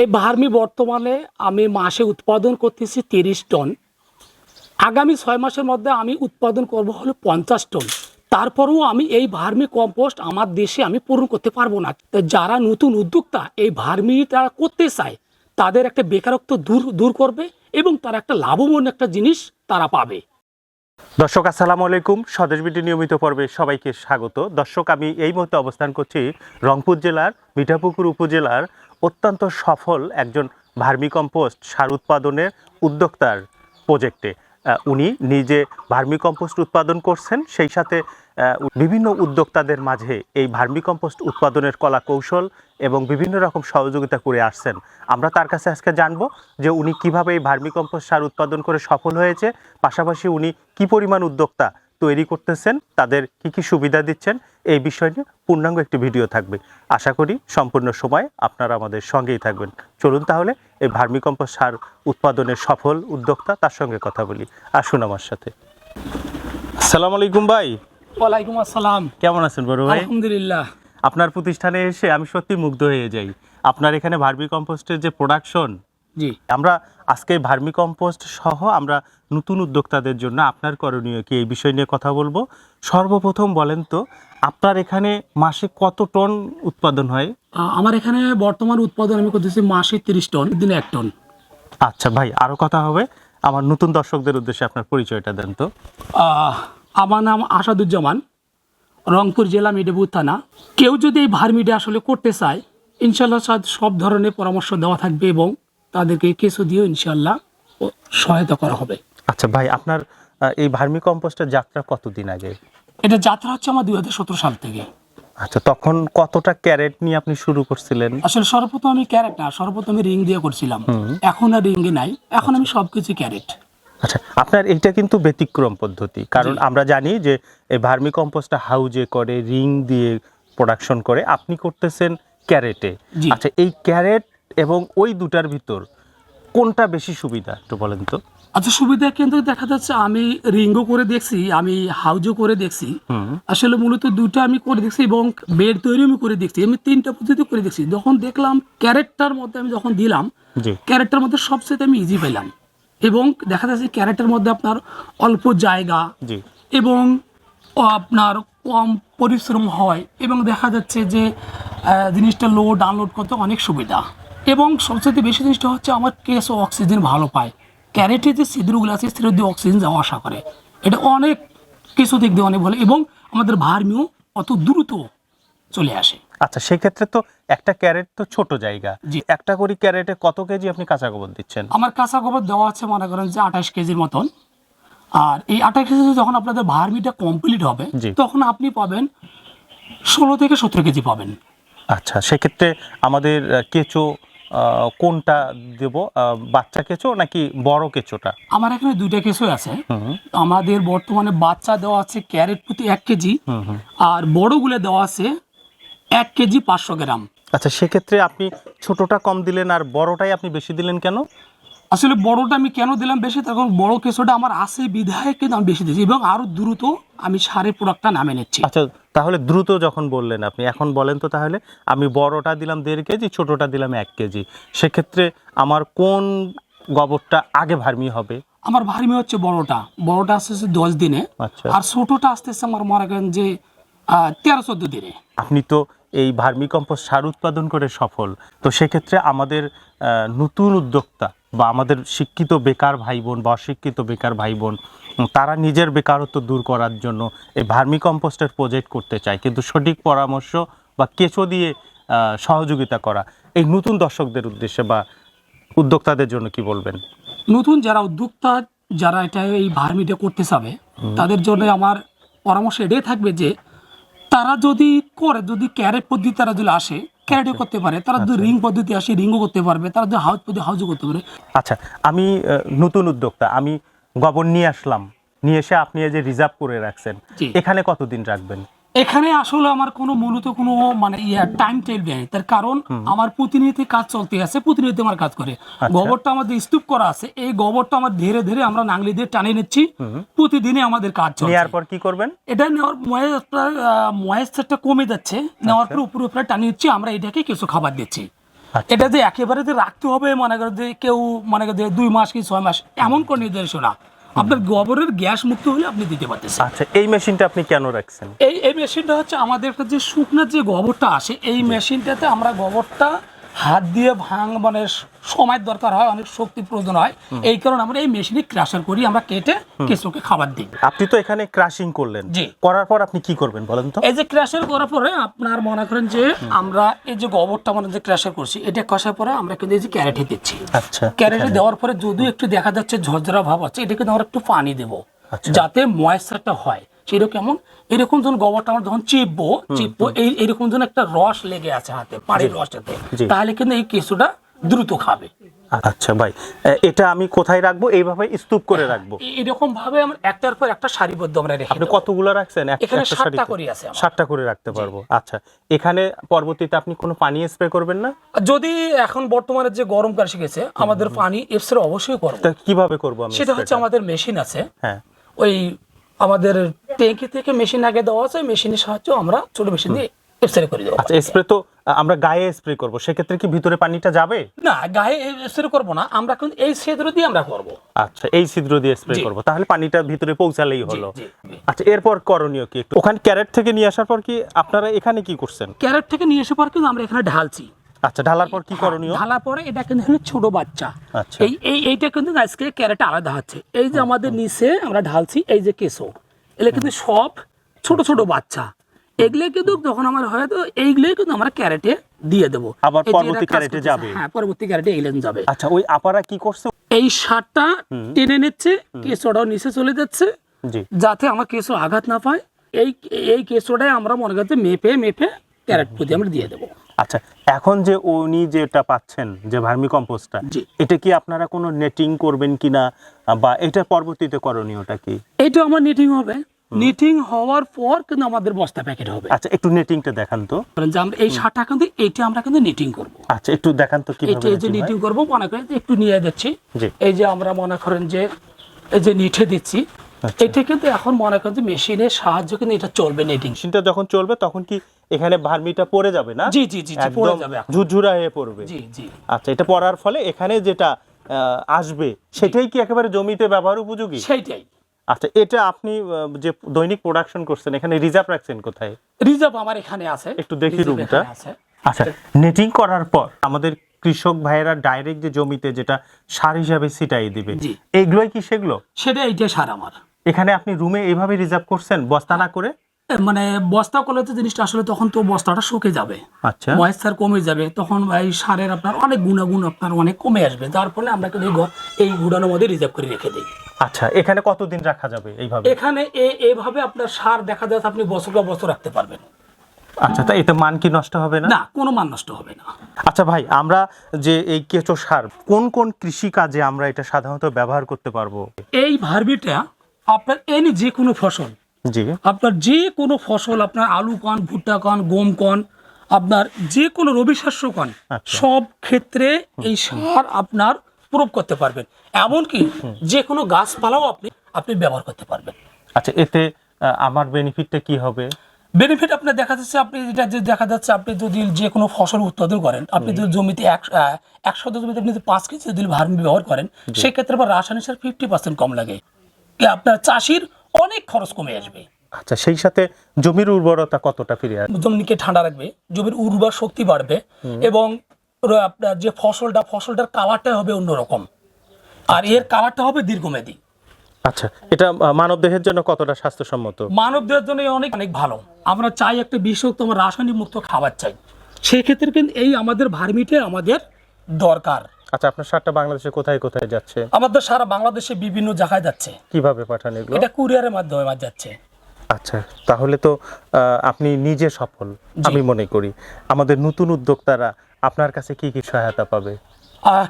এই ভার্মি বর্তমানে আমি মাসে উৎপাদন করতেছি তিরিশ টন। আগামী ছয় মাসের মধ্যে আমি উৎপাদন করব হলো পঞ্চাশ টন। তারপরেও আমি এই ভার্মি কম্পোস্ট আমার দেশে আমি পূরণ করতে পারব না। যারা নতুন উদ্যোক্তা এই ভার্মি তারা করতে চায়, তাদের একটা বেকারত্ব দূর দূর করবে এবং তারা একটা লাভবান একটা জিনিস তারা পাবে। দর্শক, আসসালামু আলাইকুম। স্বদেশ বিটি নিয়মিত পর্বে সবাইকে স্বাগত। দর্শক, আমি এই মুহূর্তে অবস্থান করছি রংপুর জেলার মিঠাপুকুর উপজেলার অত্যন্ত সফল একজন ভার্মিকম্পোস্ট সার উৎপাদনের উদ্যোক্তার প্রজেক্টে। উনি নিজে ভার্মিকম্পোস্ট উৎপাদন করছেন, সেই সাথে বিভিন্ন উদ্যোক্তাদের মাঝে এই ভার্মিকম্পোস্ট উৎপাদনের কলা কৌশল এবং বিভিন্ন রকম সহযোগিতা করে আসছেন। আমরা তার কাছে আজকে জানব যে উনি কীভাবে এই ভার্মিকম্পোস্ট সার উৎপাদন করে সফল হয়েছে, পাশাপাশি উনি কি পরিমাণ উদ্যোক্তা তৈরি করতেছেন, তাদের কি কি সুবিধা দিচ্ছেন, এই বিষয় নিয়ে পূর্ণাঙ্গ একটি ভিডিও থাকবে। আশা করি সম্পূর্ণ সময় আপনারা আমাদের সঙ্গেই থাকবেন। চলুন তাহলে এই ভার্মিকম্পোস্ট সার উৎপাদনের সফল উদ্যোক্তা তার সঙ্গে কথা বলি। আসুন আমার সাথে। আসসালামু আলাইকুম ভাই। ওয়ালাইকুম আসসালাম। কেমন আছেন বড় ভাই? আলহামদুলিল্লাহ। আপনার প্রতিষ্ঠানে এসে আমি সত্যি মুগ্ধ হয়ে যাই। আপনার এখানে ভার্মি কম্পোস্টের যে প্রোডাকশন জি। আমরা আজকে ভার্মি কম্পোস্ট সহ আমরা নতুন উদ্যোক্তাদের জন্য আপনার করণীয় কি এই বিষয় নিয়ে কথা বলব। সর্বপ্রথম বলেন তো আপনার এখানে মাসে কত টন উৎপাদন হয়? আমার এখানে বর্তমান উৎপাদন আমি করতেছি মাসে তিরিশ টন দিনে এক টন। আচ্ছা ভাই আরও কথা হবে। আমার নতুন দর্শকদের উদ্দেশ্যে আপনার পরিচয়টা দেন তো। আহ, আমার নাম আসাদুজ্জামান রংপুর জেলা মিডিপুর থানা। কেউ যদি এই ভার্মিটা আসলে করতে চায় ইনশাল্লাহ সব- সব ধরনের পরামর্শ দেওয়া থাকবে এবং তাদেরকে কিছু দিয়েও ইনশাল্লাহ সহায়তা করা হবে। আচ্ছা ভাই আপনার এই ভার্মি কম্পোস্টের যাত্রা কতদিন আগে? এটা যাত্রা হচ্ছে আমার দুই হাজার সতেরো সাল থেকে। আচ্ছা তখন কতটা ক্যারেট নিয়ে আপনি শুরু করছিলেন? আসলে সর্বপ্রথম আমি ক্যারেট না সর্বপ্রথম আমি রিং দিয়ে করছিলাম। এখন আর রিঙ্গে নাই এখন আমি সবকিছু ক্যারেট। আচ্ছা আপনার এইটা কিন্তু ব্যতিক্রম পদ্ধতি। কারণ আমরা জানি যে এই ভার্মি কম্পোস্টটা হাউজে করে রিং দিয়ে প্রোডাকশন করে আপনি করতেছেন ক্যারেটে। আচ্ছা এই ক্যারেট এবং ওই দুটার ভিতর কোনটা বেশি সুবিধা একটু বলেন তো? আচ্ছা সুবিধা কিন্তু দেখা যাচ্ছে আমি রিঙ্গও করে দেখছি আমি হাউজও করে দেখছি। আসলে মূলত দুটো আমি করে দেখছি এবং বেড তৈরি আমি করে দেখছি। আমি তিনটা পদ্ধতি করে দেখছি। যখন দেখলাম ক্যারেক্টার মধ্যে আমি যখন দিলাম জি। ক্যারেক্টার মধ্যে সবচেয়ে আমি ইজি পেলাম এবং দেখা যাচ্ছে ক্যারেক্টার মধ্যে আপনার অল্প জায়গা এবং আপনার কম পরিশ্রম হয় এবং দেখা যাচ্ছে যে জিনিসটা লোড ডাউনলোড করতে অনেক সুবিধা। এবং সবচেয়ে বেশি জিনিসটা হচ্ছে আমার কেস ও অক্সিজেন ভালো পায়। ক্যারেটে যে ছিদ্রগুলো আছে ছিদ্র দিয়ে অক্সিজেন যাওয়া আসা করে। এটা অনেক কিছু দিক দিয়ে অনেক ভালো এবং আমাদের ভার্মিও অত দ্রুত চলে আসে। আচ্ছা সেক্ষেত্রে তো একটা ক্যারেট তো ছোট জায়গা। জি। একটা করে ক্যারেটে কত কেজি আপনি কাঁচা গোবর দিচ্ছেন? আমার কাঁচা গোবর দেওয়া আছে মনে করেন যে আঠাশ কেজির মতন। আর এই আঠাশ কেজি যখন আপনাদের ভার্মিটা কমপ্লিট হবে। তখন আপনি পাবেন ষোলো থেকে সতেরো কেজি পাবেন। আচ্ছা সেক্ষেত্রে আমাদের কেঁচো কোনটা দেব? বাচ্চা কেঁচো নাকি বড় কেঁচোটা? আমার এখানে দুইটা কেসই আছে। আমাদের বর্তমানে বাচ্চা দেওয়া আছে ক্যারেট প্রতি এক কেজি। আর বড়গুলো দেওয়া আছে এক কেজি পাঁচশো গ্রাম। আচ্ছা সেক্ষেত্রে আপনি ছোটটা কম দিলেন আর বড়টাই আপনি বেশি দিলেন কেন? আসলে বড়টা আমি কেন দিলাম বেশি? কারণ বড় কেসোটা আমার আছে বিধায় কিন্তু আমি বেশি দিয়েছি এবং আরও দ্রুত আমি সারের প্রোডাক্টটা নামে নিচ্ছি। আচ্ছা তাহলে দ্রুত যখন বললেন আপনি এখন বলেন তো তাহলে আমি বড়টা দিলাম দেড় কেজি ছোটটা দিলাম এক কেজি। সেক্ষেত্রে আমার কোন গোবরটা আগে ভার্মি হবে? আমার ভার্মি হচ্ছে বড়টা। বড়টা আসতেছে দশ দিনে। আচ্ছা। আর ছোটটা আসতেছে আমার মনে করেন যে তেরো চোদ্দ দিনে। আপনি তো এই ভার্মিকম্পোস্ট সার উৎপাদন করে সফল। তো সেক্ষেত্রে আমাদের নতুন উদ্যোক্তা বা আমাদের শিক্ষিত বেকার ভাই বোন বা অশিক্ষিত বেকার ভাই বোন তারা নিজের বেকারত্ব দূর করার জন্য এই ভার্মিকম্পোস্টের প্রজেক্ট করতে চায়। কিন্তু সঠিক পরামর্শ বা কেঁচো দিয়ে সহযোগিতা করা এই নতুন দর্শকদের উদ্দেশ্যে বা উদ্যোক্তাদের জন্য কি বলবেন? নতুন যারা উদ্যোক্তা যারা এটা এই ভার্মিটা করতে চাবে তাদের জন্য আমার পরামর্শ এটাই থাকবে যে তারা যদি করে যদি ক্যারেট পদ্ধতি তারা যদি আসে ক্যারেটও করতে পারে তারা যদি রিং পদ্ধতি আসে রিংও করতে পারবে তারা যদি হাউস পদ্ধতি হাউজও করতে পারে। আচ্ছা আমি নতুন উদ্যোক্তা আমি গোবর নিয়ে আসলাম নিয়ে এসে আপনি এই যে রিজার্ভ করে রাখছেন এখানে কতদিন রাখবেন? এখানে আসলে আমার কোনো মূলত কোনো মানে ইয়া টাইম টেবিল নেই। তার কারণ আমার প্রতিনিয়ত কাজ চলতে আছে প্রতিনিয়ত আমার কাজ করে। গোবরটা আমাদের স্তূপ করা আছে। এই গোবরটা আমার ধীরে ধীরে আমরা নাংলি দিয়ে টানিয়ে নিচ্ছি। প্রতিদিনই আমাদের কাজ চলছে। নেওয়ার পর কি করবেন? এটা নেওয়ার ময়েসটা ময়েশ্চারটা কমে যাচ্ছে। নেওয়ার পর উপরে উপরে টানিয়ে নিচ্ছি। আমরা এটাকে কিছু খাবার দিচ্ছি। আচ্ছা। এটা যে একেবারে যে রাখতে হবে মনে করে যে কেউ মনে করে যে দুই মাস কি ছয় মাস এমন কোন নির্দেশনা। আপনার গোবরের গ্যাস মুক্ত হলে আপনি দিতে পারতেছেন। আচ্ছা এই মেশিনটা আপনি কেন রাখছেন? এই এই মেশিনটা হচ্ছে আমাদের যে শুকনো যে গোবরটা আসে এই মেশিনটাতে আমরা গোবরটা হাত দিয়ে ভাঙ মানে স- সময় দরকার হয় অনেক শক্তি প্রয়োজন হয়। এই কারণে আমরা এই মেশিনে ক্রাশার করি আমরা কেটে কেঁচোকে খাবার দিই। আপনি তো এখানে ক্রাশিং করলেন। জি। করার পর আপনি কি করবেন বলেন তো? এই যে ক্রাশার করার পরে আপনার মনে করেন যে আমরা এই যে গোবরটা মানে যে ক্রাশার করছি এটা কষার পরে আমরা কিন্তু এই যে ক্যারেটে দিচ্ছি। আচ্ছা ক্যারেটে দেওয়ার পরে যদিও একটু দেখা যাচ্ছে ঝরঝরা ভাব আছে এটা কিন্তু আমরা একটু পানি দেবো আচ্ছা। যাতে ময়েশ্চারটা হয়। সেটা কেমন? এরকম যখন গোবরটা আমরা যখন চিপবো চিপবো এই এরকম যেন একটা রস লেগে আছে হাতে পানির রসটাতে তাহলে কিন্তু এই কিছুটা দ্রুত খাবে। আচ্ছা ভাই এটা আমি কোথায় রাখব? এইভাবে স্তূপ করে রাখব। এরকম ভাবে আমরা একটার পর একটা সারিবদ্ধ আমরা রেখে আপনি। কতগুলো রাখছেন? এখানে একটা সাতটা সারিতে? করে আছে আমার। সাতটা করে রাখতে পারব। আচ্ছা এখানে পরবর্তীতে আপনি কোনো পানি স্প্রে করবেন না? যদি এখন বর্তমানে যে গরমকাল শিখেছে আমাদের পানি এফসের অবশ্যই করব। তা কীভাবে করব আমি সেটা হচ্ছে আমাদের মেশিন আছে। হ্যাঁ। ওই আমাদের ট্যাঙ্কি থেকে মেশিন আগে দেওয়া আছে মেশিনের সাহায্যে আমরা ছোট মেশিন দিয়ে স্প্রে করে দেবো। আচ্ছা স্প্রে তো আমরা গায়ে স্প্রে করব সেক্ষেত্রে কি ভিতরে পানিটা যাবে? না গায়ে স্প্রে করব না আমরা কিন্তু এই ছেদ্র দিয়ে আমরা করব। আচ্ছা এই ছিদ্র দিয়ে স্প্রে। করব তাহলে পানিটা ভিতরে পৌঁছালেই হলো। আচ্ছা এরপর করণীয় কি একটু? ওখানে ক্যারেট থেকে নিয়ে আসার পর কি আপনারা এখানে কি করছেন? ক্যারেট থেকে নিয়ে এসে পর কিন্তু আমরা এখানে ঢালছি। আচ্ছা ঢালার পর কি করণীয়? ঢালার পরে এটা কিন্তু হলো ছোট বাচ্চা। আচ্ছা। এই এই এইটা কিন্তু আজকে ক্যারেট আলাদা হচ্ছে। এই যে আমাদের নিচে আমরা ঢালছি এই যে কেঁচো এগুলো কিন্তু সব ছোট ছোট বাচ্চা। এগুলো কিন্তু যখন আমার হয় তো এইগুলোই কিন্তু আমরা ক্যারেটে দিয়ে দেবো। আবার পরবর্তী ক্যারেটে যাবে। হ্যাঁ পরবর্তী ক্যারেটে এগুলো যাবে। আচ্ছা ওই আপারা কি করছে? এই সারটা টেনে নিচ্ছে কেঁচোটাও নিচে চলে যাচ্ছে যাতে আমার কেঁচো আঘাত না পায়। এই এই কেঁচোটাই আমরা মনে করতে মেপে মেপে ক্যারেট পুঁতে আমরা দিয়ে দেবো। আচ্ছা এখন যে উনি যেটা পাচ্ছেন যে ভার্মি কম্পোস্টটা এটা কি আপনারা কোনো নেটিং করবেন কিনা বা এটা পরবর্তীতে করণীয়টা কি? এইটা আমার নিটিং হবে। নিটিং হওয়ার পর কিন্তু আমাদের বস্তা প্যাকেট হবে। আচ্ছা একটু নেটিংটা দেখান তো। যে আমরা এই সারটা কিন্তু এইটা আমরা কিন্তু নিটিং করব। আচ্ছা একটু দেখান তো কীভাবে এই যে? নিটিং করব মনে করেন একটু নিয়ে যাচ্ছি। এই যে আমরা মনে করেন যে এই যে নিঠে দিচ্ছি আচ্ছা। এটা কিন্তু এখন মনে করেন যে মেশিনের সাহায্য কিন্তু এটা চলবে নেটিং মেশিনটা যখন চলবে তখন কি এখানে ভার্মিটা পড়ে যাবে না? জি জি জি পড়ে যাবে। ঝুরঝুরা হয়ে পড়বে। জি জি। আচ্ছা এটা পড়ার ফলে এখানে যেটা আসবে সেটাই কি একেবারে জমিতে ব্যবহার উপযোগী? সেইটাই। আচ্ছা এটা আপনি যে দৈনিক প্রোডাকশন করছেন এখানে রিজার্ভ রাখছেন কোথায়? রিজার্ভ আমার এখানে আছে। একটু দেখি রুমটা। আচ্ছা নেটিং করার পর আমাদের কৃষক ভাইয়েরা ডাইরেক্ট যে জমিতে যেটা সার হিসাবে ছিটাই দিবে জি। এইগুলোই কি সেগুলো? সেটা এইটা সার আমার। এখানে আপনি রুমে এইভাবে রিজার্ভ করছেন বস্তা না করে? মানে বস্তা করলে তো জিনিসটা আসলে তখন তো বস্তাটা শুকে যাবে। আচ্ছা। ময়েশ্চার কমে যাবে তখন এই সারের আপনার অনেক গুণাগুণ আপনার অনেক কমে আসবে। যার ফলে আমরা কিন্তু এই গুড়ানোর মধ্যে রিজার্ভ করে রেখে দিই। আচ্ছা এখানে কতদিন রাখা যাবে এইভাবে? এখানে এ- এভাবে আপনার সার দেখা যাচ্ছে আপনি বছর বা বছর রাখতে পারবেন। আচ্ছা তা এতে মান কি নষ্ট হবে না? না কোনো মান নষ্ট হবে না। আচ্ছা ভাই আমরা যে এই কেঁচো সার কোন কোন কৃষি কাজে আমরা এটা সাধারণত ব্যবহার করতে পারব? এই ভার্বিটা আপনার এনি যে কোনো ফসল জি। আপনার যে কোনো ফসল আপনার আলু কন ভুট্টা কন গম কন আপনার যে কোনো রবি শস্য কন আচ্ছা। সব ক্ষেত্রে এই সার আপনার প্রয়োগ করতে পারবেন। এমনকি যে কোনো গাছপালাও আপনি আপনি ব্যবহার করতে পারবেন। আচ্ছা এতে আমার বেনিফিটটা কি হবে? বেনিফিট আপনার দেখা যাচ্ছে আপনি যেটা যে দেখা যাচ্ছে আপনি যদি যে কোনো ফসল উৎপাদন করেন আপনি যদি জমিতে একশো জমিতে আপনি যদি পাঁচ কেজি যদি ভার্মি ব্যবহার করেন সেক্ষেত্রে আবার রাসায়নিক সার ফিফটি পার্সেন্ট কম লাগে। আপনার চাষির অনেক খরচ কমে আসবে। আচ্ছা সেই সাথে জমির উর্বরতা কতটা ফিরে আসবে? জমিকে ঠান্ডা রাখবে জমির উর্বর শক্তি বাড়বে এবং আপনার যে ফসলটা ফসলটার কালারটা হবে অন্যরকম। আর এর কালারটা হবে দীর্ঘমেয়াদী। আচ্ছা এটা মানব দেহের জন্য কতটা স্বাস্থ্যসম্মত? মানব দেহের জন্য অনেক অনেক ভালো। আমরা চাই একটা আমরা রাসায়নিক মুক্ত খাবার চাই। সেক্ষেত্রে কিন্তু এই আমাদের ভার্মিটে আমাদের দরকার। আচ্ছা আপনার সারটা বাংলাদেশে কোথায় কোথায় যাচ্ছে? আমাদের সারা বাংলাদেশে বিভিন্ন জায়গায় যাচ্ছে। কীভাবে পাঠান এগুলো? এটা কুরিয়ারের মাধ্যমে যাচ্ছে। আচ্ছা তাহলে তো আপনি নিজে সফল আমি মনে করি। আমাদের নতুন উদ্যোক্তারা আপনার কাছে কি কি সহায়তা পাবে?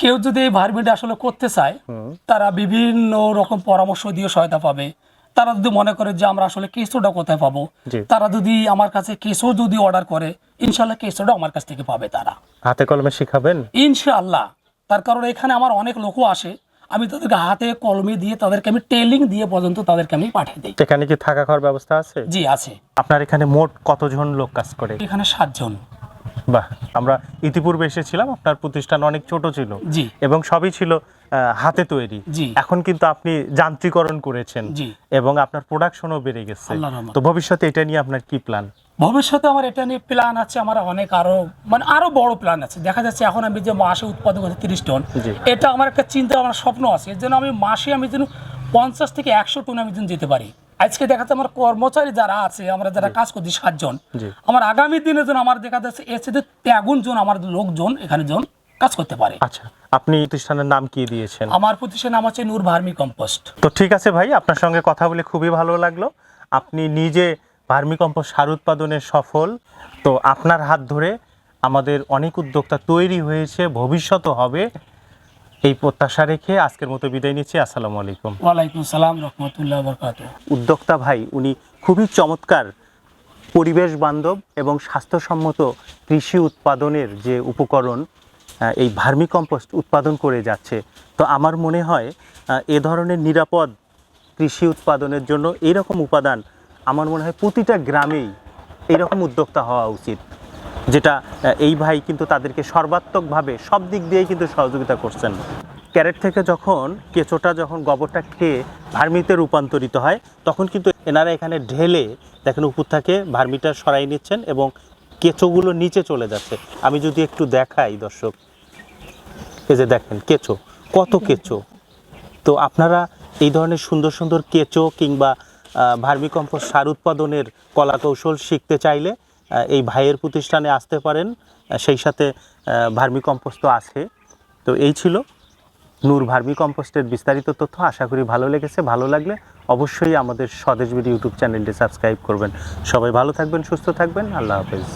কেউ যদি এই ভার্মিটা আসলে করতে চায় তারা বিভিন্ন রকম পরামর্শ দিয়ে সহায়তা পাবে। তারা যদি মনে করে যে আমরা আসলে কেঁচোটা কোথায় পাবো তারা যদি আমার কাছে কেঁচো যদি অর্ডার করে ইনশাল্লাহ কেঁচোটা আমার কাছ থেকে পাবে তারা। হাতে কলমে শিখাবেন? ইনশাআল্লাহ। তার কারণ এখানে আমার অনেক লোকও আসে। আমি তাদেরকে হাতে কলমে দিয়ে তাদেরকে আমি টেলিং দিয়ে পর্যন্ত তাদেরকে আমি পাঠিয়ে দিই। এখানে কি থাকা খাওয়ার ব্যবস্থা আছে? জি আছে। আপনার এখানে মোট কতজন লোক কাজ করে? এখানে সাতজন। বাহ আমরা ইতিপূর্বে এসেছিলাম আপনার প্রতিষ্ঠান অনেক ছোট ছিল জি। এবং সবই ছিল হাতে তৈরি। জি। এখন কিন্তু আপনি যান্ত্রিকরণ করেছেন জি। এবং আপনার প্রোডাকশনও বেড়ে গেছে। তো ভবিষ্যতে এটা নিয়ে আপনার কি প্ল্যান ভবিষ্যতে আমার এটা নিয়ে প্ল্যান আছে আমার অনেক আরও মানে আরও বড় প্ল্যান আছে। দেখা যাচ্ছে এখন আমি যে মাসে উৎপাদন করছি তিরিশ টন এটা আমার একটা চিন্তা আমার স্বপ্ন আছে এর জন্য আমি মাসে আমি যেন পঞ্চাশ থেকে একশো টন আমি যেন যেতে পারি। আজকে দেখা যাচ্ছে আমার কর্মচারী যারা আছে আমরা যারা কাজ করছি সাতজন। আমার আগামী দিনে যেন আমার দেখা যাচ্ছে এসে যে ত্যাগুন জন আমার লোকজন এখানে জন কাজ করতে পারে। আচ্ছা আপনি প্রতিষ্ঠানের নাম কি দিয়েছেন? আমার প্রতিষ্ঠান নাম হচ্ছে নূর ভার্মি কম্পোস্ট। তো ঠিক আছে ভাই আপনার সঙ্গে কথা বলে খুবই ভালো লাগল। আপনি নিজে ভার্মি কম্পোস্ট সার উৎপাদনে সফল। তো আপনার হাত ধরে আমাদের অনেক উদ্যোক্তা তৈরি হয়েছে ভবিষ্যতও হবে। এই প্রত্যাশা রেখে আজকের মতো বিদায় নিচ্ছি। আসসালামু আলাইকুম। ওয়ালাইকুম সালাম রহমতুল্লাহ বরকাত উদ্যোক্তা ভাই উনি খুবই চমৎকার পরিবেশ বান্ধব এবং স্বাস্থ্যসম্মত কৃষি উৎপাদনের যে উপকরণ এই ভার্মি কম্পোস্ট উৎপাদন করে যাচ্ছে। তো আমার মনে হয় এ ধরনের নিরাপদ কৃষি উৎপাদনের জন্য এইরকম উপাদান আমার মনে হয় প্রতিটা গ্রামেই এরকম উদ্যোক্তা হওয়া উচিত। যেটা এই ভাই কিন্তু তাদেরকে সর্বাত্মকভাবে সব দিক দিয়েই কিন্তু সহযোগিতা করছেন। ক্যারেট থেকে যখন কেঁচোটা যখন গোবরটা খেয়ে ভার্মিতে রূপান্তরিত হয়, তখন কিন্তু এনারা এখানে ঢেলে দেখেন উপর থেকে ভার্মিটা সরাই নিচ্ছেন এবং কেঁচোগুলো নিচে চলে যাচ্ছে। আমি যদি একটু দেখাই দর্শক, এই যে দেখেন কেঁচো, কত কেঁচো। তো আপনারা এই ধরনের সুন্দর সুন্দর কেঁচো কিংবা ভার্মি কম্পোস্ট সার উৎপাদনের কলা কৌশল শিখতে চাইলে এই ভাইয়ের প্রতিষ্ঠানে আসতে পারেন সেই সাথে ভার্মি কম্পোস্টও আছে। তো এই ছিল নূর ভার্মি কম্পোস্টের বিস্তারিত তথ্য। আশা করি ভালো লেগেছে, ভালো লাগলে অবশ্যই আমাদের স্বদেশ বিডি ইউটিউব চ্যানেলটি সাবস্ক্রাইব করবেন। সবাই ভালো থাকবেন, সুস্থ থাকবেন, আল্লাহ হাফেজ।